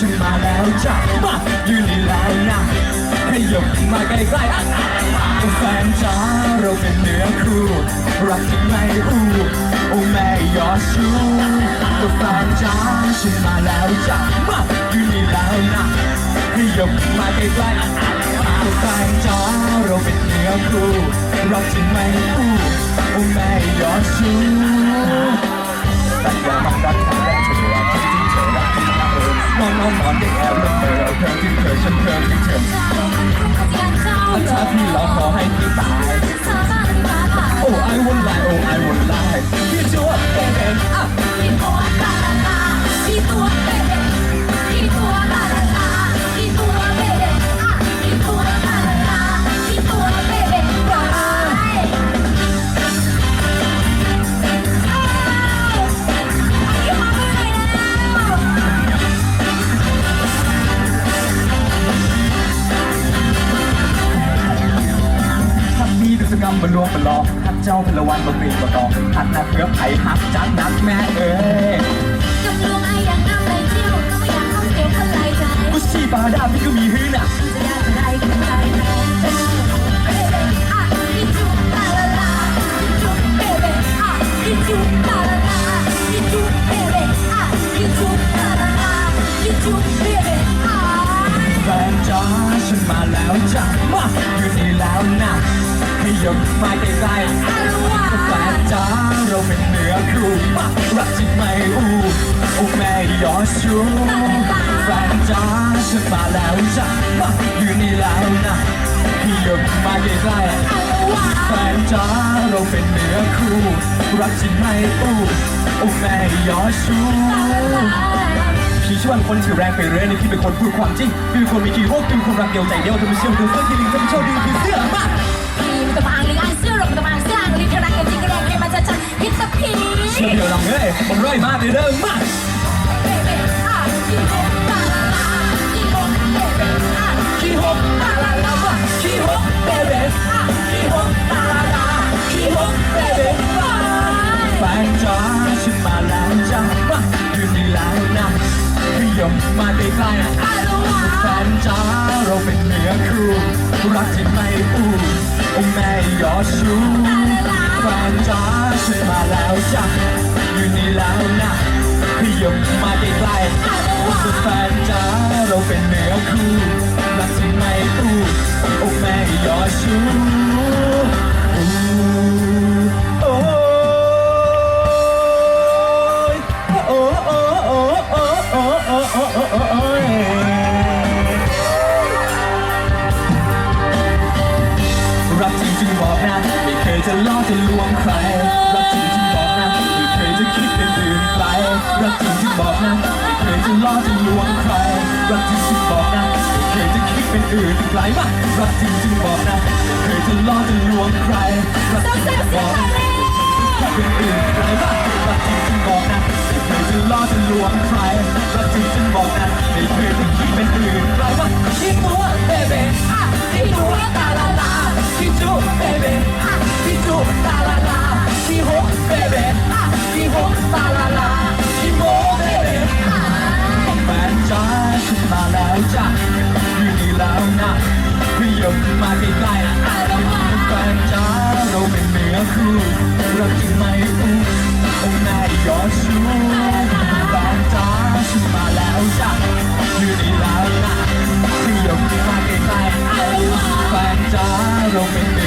ฉันมาแล้วจ้ะมายืนนี่แล้วนะให้ยกมาใกล้ๆอะแฟนจ้าเราเป็นเนื้อคู่รักที่ไม่อู้โอ้แม่ยอดชูแฟนจ้าฉันมาแล้วจ้ะมายืนนี่แล้วนะให้ยกมาใกล้ๆอะแฟนจ้าเราเป็นเนื้อคู่รักที่ไม่อู้โอ้แม่ยอดชูำบนรวมบนลองหักเจ้าพลวันบังเรียนบนตองหักนักเพื่อไผ่หักจักนักแม่เอ้ยกัลวงไอ้อยากน้ำไหเที่ยวก็ไอยากเขาเกคนไหใจกุชี่ปาดาพี่ก็มีฮื้อน่ะจะได้จะได้ก็ได้แฟนจ้าฉันมาแล้วจ้ะมาอยู่นี่แล้ว ยกมาใกล้ๆแฟนจ้าเราเป็นเนื้อครูรักจริงไม่อู้โอ้แม่ยอชูแฟนจ้าฉันมาแล้วจ้ะมาอยู่นี่แล้วนะพี่ยกมาใกล้ๆแฟนจ้าเราเป็นเนื้อครูรักจริงไม่อู้โอ้แม่ยอชูพี่ชวนคนถือแรงไปเรื่อยนี่พี่เป็นคนพูดความจริงพี่เป็นคนมีขี้โรคพี่เป็นคนรักเดียวใจเดียวเธอไม่เชื่อเดูเสื้อที่ลิงเธอไม่เชื่อดูคือเสื้อมา อ้ยมร้อยมากเลยเด้อมากขี้หกตาลาลาขี้หกเบเบ้ขี้หกตาลาลาขี้หกเบเบ้แฟนจ้าฉันมาแล้วจ้ามาอยู่นี่แล้วนะขยมมาใกล้ๆ แฟนจ้าเราเป็นเนื้อคู่รักที่ไม่อู้โอ้แม่ยอชูแฟนจ้าฉันมาแล้วจ้าอยู่นี่แล้วนะขยมมาใกล้ๆแฟนจ้าเราเป็นเนื้อคู่รักที่ไม่อู้โอ้แม่ยอชู จะลวงใครรักจริงจริงบอกนะไม่เคยจะคิดเป็นอื่นไกลรักจริงจริงบอกนะไม่เคยจะล่อจะลวงใครรักจริงจริงบอกนะไม่เคยจะคิดเป็นอื่นไกลมารักจริงจริงบอกนะไม่เคยจะล่อจะลวงใครรักจริงจริงบอกนะคิดเป็นอื่นไกลมากรักจริงจริงบอกนะไม่เคยจะล่อจะลวงใครรักจริงจริงบอกนะไม่เคยจะคิดเป็นอื่นไกลมากคิดตัวเบเบ้คิดตัวตาลาลาคิดจูเบเบ้ Hello.